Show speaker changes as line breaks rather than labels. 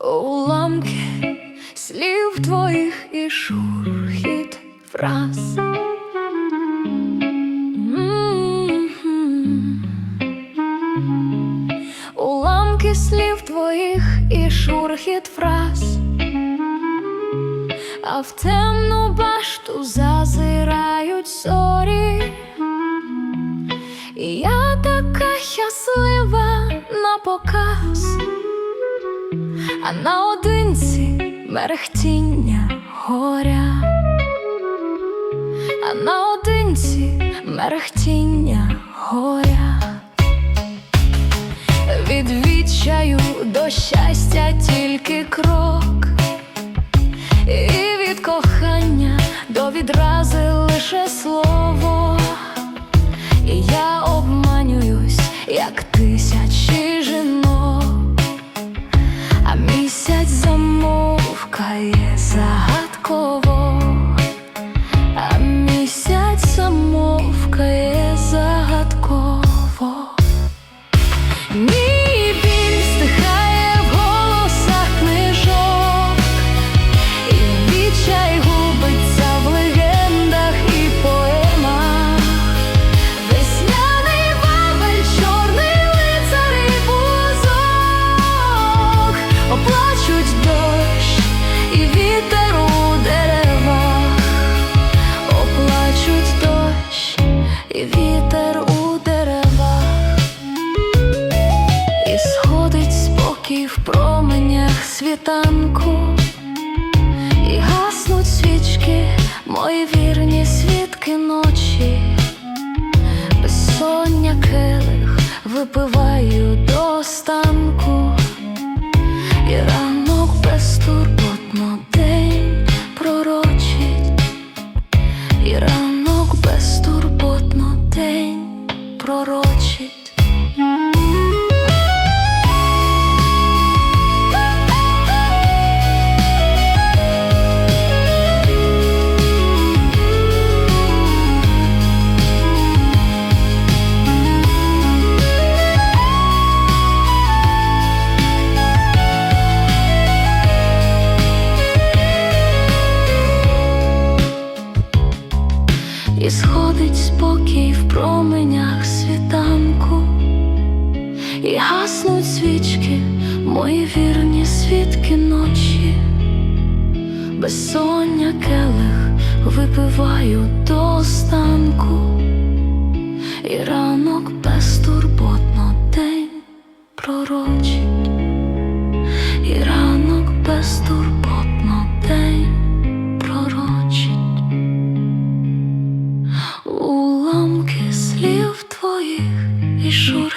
уламки слів твоїх і шурхіт фраз. Уламки слів твоїх і шурхіт фраз, а в темну башту зазирають зорі. І я така щаслива на показ, а наодинці мерехтіння горя, а наодинці мерехтіння горя. Від відчаю до щастя тільки крок, і від кохання до відрази лише слово. І я обманююсь, як тисячі загадково, світанку. І гаснуть свічки, мої вірні свідки ночі, безсоння келих випиваю до останку, і ранок безтурботно день пророчить, і ранок безтурботно день пророчить. Свічки, мої вірні свідки ночі, безсоння келих випиваю до останку, і ранок безтурботно день пророчить, і ранок безтурботно день пророчить. Уламки слів твоїх і шурхи